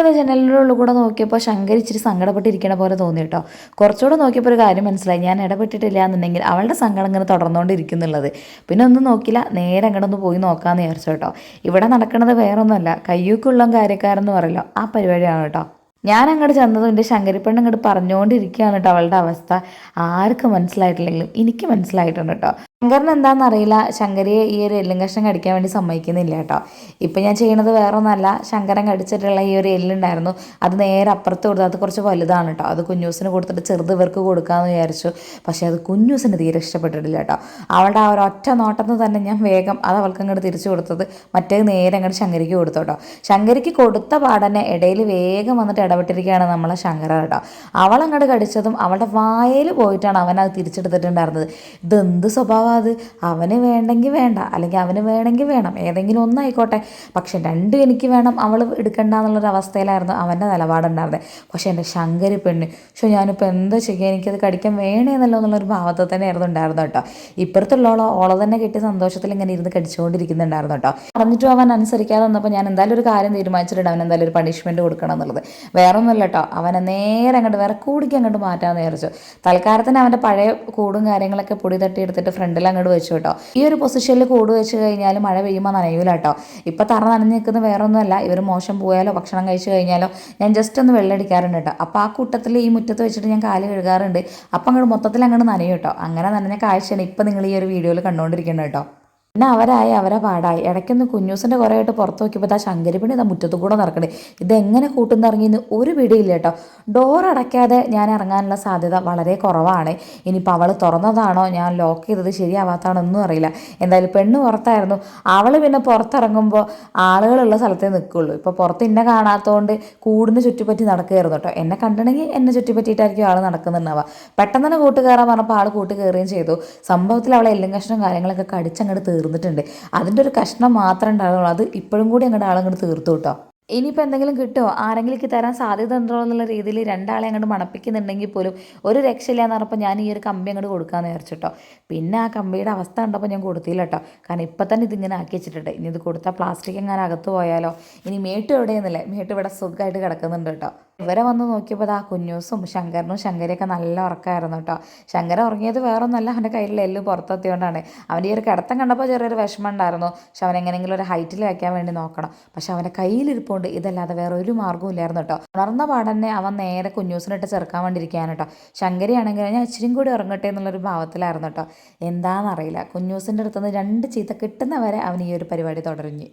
അത് ജനലിന്റെ കൂടെ നോക്കിയപ്പോൾ ശങ്കർ ഇച്ചിരി സങ്കടപ്പെട്ടിരിക്കണ പോലെ തോന്നി കേട്ടോ കുറച്ചുകൂടെ നോക്കിയപ്പോൾ ഒരു കാര്യം മനസ്സിലായി. ഞാൻ ഇടപെട്ടിട്ടില്ല എന്നുണ്ടെങ്കിൽ അവളുടെ സങ്കടം ഇങ്ങനെ തുടർന്നുകൊണ്ടിരിക്കുന്നുള്ളത്. പിന്നെ ഒന്നും നോക്കില്ല നേരെ അങ്ങോട്ടൊന്ന് പോയി നോക്കാമെന്ന് വിചാരിച്ചു കേട്ടോ. ഇവിടെ നടക്കുന്നത് വേറൊന്നുമല്ല. കയ്യൂക്കുള്ള കാര്യക്കാരെന്ന് പറയല്ലോ. ആ പരിപാടിയാണ് കേട്ടോ ഞാൻ അങ്ങോട്ട് ചെന്നതും എന്റെ ശങ്കരിപ്പെണ്ണ് അങ്ങോട്ട് പറഞ്ഞുകൊണ്ടിരിക്കുകയാണ് കേട്ടോ അവളുടെ അവസ്ഥ. ആർക്കും മനസ്സിലായിട്ടില്ലെങ്കിലും എനിക്ക് മനസ്സിലായിട്ടുണ്ട് കേട്ടോ ശങ്കറിന് എന്താണെന്ന് അറിയില്ല ശങ്കരിയെ ഈ ഒരു എല്ലും കഷ്ണം കടിക്കാൻ വേണ്ടി സമ്മതിക്കുന്നില്ല കേട്ടോ. ഇപ്പം ഞാൻ ചെയ്യണത് വേറെ ഒന്നല്ല ശങ്കരൻ കടിച്ചിട്ടുള്ള ഈ ഒരു എല്ലുണ്ടായിരുന്നു. അത് നേരെ അപ്പുറത്ത് കൊടുത്തു അത് കുറച്ച് വലുതാണ് കേട്ടോ. അത് കുഞ്ഞൂസിന് കൊടുത്തിട്ട് ചെറുത് ഇവർക്ക് കൊടുക്കാമെന്ന് വിചാരിച്ചു. പക്ഷേ അത് കുഞ്ഞൂസിന് തീരെ ഇഷ്ടപ്പെട്ടിട്ടില്ല കേട്ടോ. അവളുടെ ആ ഒരു ഒറ്റ നോട്ടത്തിൽ തന്നെ ഞാൻ വേഗം അത് അവൾക്ക് അങ്ങോട്ട് തിരിച്ചു കൊടുത്തത് മറ്റേ നേരെ അങ്ങോട്ട് ശങ്കരിക്ക് കൊടുത്തു കേട്ടോ. ശങ്കരിക്ക് കൊടുത്ത പാടനെ ഇടയിൽ വേഗം വന്നിട്ട് ഇടപെട്ടിരിക്കുകയാണ് നമ്മളെ ശങ്കര കേട്ടോ. അവളങ്ങോട്ട് കടിച്ചതും അവളുടെ വായയിൽ പോയിട്ടാണ് അവൻ അത് തിരിച്ചെടുത്തിട്ടുണ്ടായിരുന്നത് ഇതെന്ത് സ്വഭാവം അത് അവന് വേണ്ടെങ്കിൽ വേണ്ട അല്ലെങ്കിൽ അവന് വേണമെങ്കിൽ വേണം ഏതെങ്കിലും ഒന്നായിക്കോട്ടെ. പക്ഷെ രണ്ടും എനിക്ക് വേണം അവൾ എടുക്കണ്ട എന്നുള്ളൊരു അവസ്ഥയിലായിരുന്നു അവന്റെ നിലപാടുണ്ടായിരുന്നത് പക്ഷെ എന്റെ ശങ്കരി പെണ്ണ് പക്ഷെ ഞാനിപ്പോൾ എന്താ ചെയ്യുക എനിക്കത് കടിക്കാൻ വേണേന്നല്ലോ എന്നുള്ളൊരു ഭാവത്തിൽ തന്നെ ആയിരുന്നു ഉണ്ടായിരുന്നു കേട്ടോ. ഇപ്പുറത്തുള്ളോളോ ഓളെ തന്നെ കിട്ടിയ സന്തോഷത്തിൽ ഇങ്ങനെ ഇരുന്ന് കടിച്ചുകൊണ്ടിരിക്കുന്നുണ്ടായിരുന്നു കേട്ടോ. പറഞ്ഞിട്ടും അവൻ അനുസരിക്കാതെ വന്നപ്പോൾ ഞാൻ എന്തായാലും ഒരു കാര്യം തീരുമാനിച്ചിട്ടുണ്ട് അവൻ എന്തായാലും ഒരു പണിഷ്മെന്റ് കൊടുക്കണം എന്നുള്ളത്. വേറെ ഒന്നുമില്ല കേട്ടോ അവനെ നേരെ അങ്ങോട്ട് വേറെ കൂടിക്ക് അങ്ങോട്ട് മാറ്റാമെന്ന് വിചാരിച്ചു. തൽക്കാലത്തിന് അവന്റെ പഴയ കൂടും കാര്യങ്ങളൊക്കെ പൊടി തട്ടി എടുത്തിട്ട് ഫ്രണ്ടിൽ അങ്ങോട്ട് വെച്ചു കേട്ടോ ഈ ഒരു പൊസിഷനിൽ കൂട് വെച്ച് കഴിഞ്ഞാൽ മഴ പെയ്യുമ്പോൾ നനയൂല കേട്ടോ ഇപ്പം തറ നനഞ്ഞ് നിൽക്കുന്ന വേറെ ഒന്നുമല്ല ഇവർ മോശം പോയാലോ ഭക്ഷണം കഴിച്ചു കഴിഞ്ഞാലോ ഞാൻ ജസ്റ്റ് ഒന്ന് വെള്ളമടിക്കാറുണ്ട് കേട്ടോ അപ്പോൾ ആ കൂട്ടത്തിൽ ഈ മുറ്റത്ത് വെച്ചിട്ട് ഞാൻ കാൽ കഴുകാറുണ്ട്. അപ്പം അങ്ങോട്ട് മൊത്തത്തിൽ അങ്ങോട്ട് നനയും കേട്ടോ അങ്ങനെ നനഞ്ഞ കാഴ്ചയാണ് ഇപ്പം നിങ്ങൾ ഈ ഒരു വീഡിയോയിൽ കണ്ടുകൊണ്ടിരിക്കുന്നത് കേട്ടോ പിന്നെ അവരായി അവരെ പാടായി. ഇടയ്ക്കൊന്ന് കുഞ്ഞൂസിന്റെ കുറേ ആയിട്ട് പുറത്ത് നോക്കിയപ്പോൾ ആ ശങ്കരിപ്പണി ഇതാ മുറ്റത്ത് കൂടെ നടക്കണേ. ഇതെങ്ങനെ കൂട്ടുന്നിറങ്ങിയെന്ന് ഒരു പിടിയില്ല കേട്ടോ ഡോർ അടയ്ക്കാതെ ഞാൻ ഇറങ്ങാനുള്ള സാധ്യത വളരെ കുറവാണ്. ഇനിയിപ്പോൾ അവൾ തുറന്നതാണോ? ഞാൻ ലോക്ക് ചെയ്തത് ശരിയാവാത്തതാണോ ഒന്നും അറിയില്ല. എന്തായാലും പെണ്ണ് പുറത്തായിരുന്നു. അവൾ പിന്നെ പുറത്തിറങ്ങുമ്പോൾ ആളുകളുള്ള സ്ഥലത്തേ നിൽക്കുള്ളൂ ഇപ്പോൾ പുറത്ത് എന്നെ കാണാത്തതുകൊണ്ട് കൂടിന് ചുറ്റിപ്പറ്റി നടക്കുകയായിരുന്നു കേട്ടോ. എന്നെ കണ്ടിട്ടുണ്ടെങ്കിൽ എന്നെ ചുറ്റിപ്പറ്റിയിട്ടായിരിക്കും ആൾ നടക്കുന്നുണ്ടാവുക. പെട്ടെന്ന് തന്നെ കൂട്ട് കയറാൻ പറഞ്ഞപ്പോൾ ആൾ കൂട്ട് കയറുകയും ചെയ്തു. സംഭവത്തിൽ അവളെ എല്ലും കഷ്ണം കാര്യങ്ങളൊക്കെ കടിച്ചങ്ങോട്ട് തീർന്നിട്ടുണ്ട്. അതിന്റെ ഒരു കഷ്ണം മാത്രമേ ഉണ്ടാവുള്ളൂ അത് ഇപ്പോഴും കൂടി അങ്ങോട്ട് ആളങ്ങോട്ട് തീർത്തു കേട്ടോ. ഇനിയിപ്പോൾ എന്തെങ്കിലും കിട്ടുമോ ആരെങ്കിലും തരാൻ സാധ്യത ഉണ്ടോ എന്നുള്ള രീതിയിൽ രണ്ടാളെ അങ്ങോട്ട് മണപ്പിക്കുന്നുണ്ടെങ്കിൽ പോലും ഒരു രക്ഷയില്ല എന്ന് പറഞ്ഞപ്പോൾ ഞാൻ ഈ ഒരു കമ്പി അങ്ങോട്ട് കൊടുക്കാമെന്ന് വിചാരിച്ചിട്ടോ പിന്നെ ആ കമ്പിയുടെ അവസ്ഥ കണ്ടപ്പോൾ ഞാൻ കൊടുത്തില്ല കേട്ടോ കാരണം ഇപ്പം തന്നെ ഇതിങ്ങനെ ആക്കി വെച്ചിട്ടുണ്ട്. ഇനി ഇത് കൊടുത്താൽ പ്ലാസ്റ്റിക് എങ്ങനെ അകത്ത് പോയാലോ? ഇനി മേട്ട് എവിടെയെന്നില്ലേ? മേട്ട് ഇവിടെ സുഖമായിട്ട് കിടക്കുന്നുണ്ട് കേട്ടോ ഇവരെ വന്ന് നോക്കിയപ്പോൾ ആ കുഞ്ഞൂസും ശങ്കരനും ശങ്കരയൊക്കെ നല്ല ഉറക്കമായിരുന്നു കേട്ടോ ശങ്കര ഉറങ്ങിയത് വേറൊന്നല്ല. അവന്റെ കയ്യിലുള്ള എല്ല് പുറത്തെത്തിയോണ്ടാണ്. അവന്റെ ഈ ഒരു കിടത്തം കണ്ടപ്പോൾ ചെറിയൊരു വിഷമം ഉണ്ടായിരുന്നു. പക്ഷെ അവൻ എങ്ങനെയെങ്കിലും ഒരു ഹൈറ്റിൽ വയ്ക്കാൻ വേണ്ടി നോക്കണം. പക്ഷെ അവന്റെ കയ്യിലിരിപ്പുണ്ട് ഇതല്ലാതെ വേറെ ഒരു മാർഗവും ഇല്ലായിരുന്നു കേട്ടോ. ഉണർന്ന പാടന്നെ അവൻ നേരെ കുഞ്ഞൂസിനിട്ട് ചെറുക്കാൻ വേണ്ടിയിരിക്കുകയാണ് കേട്ടോ. ശങ്കരിയാണെങ്കിൽ ഞാൻ ഇച്ചിരിയും കൂടി ഉറങ്ങട്ടെ എന്നുള്ളൊരു ഭാവത്തിലായിരുന്നു കേട്ടോ. എന്താണെന്നറിയില്ല കുഞ്ഞൂസിന്റെ അടുത്തുനിന്ന് രണ്ട് ചീത്ത കിട്ടുന്നവരെ അവൻ ഈ ഒരു പരിപാടി തുടരുഞ്ഞു.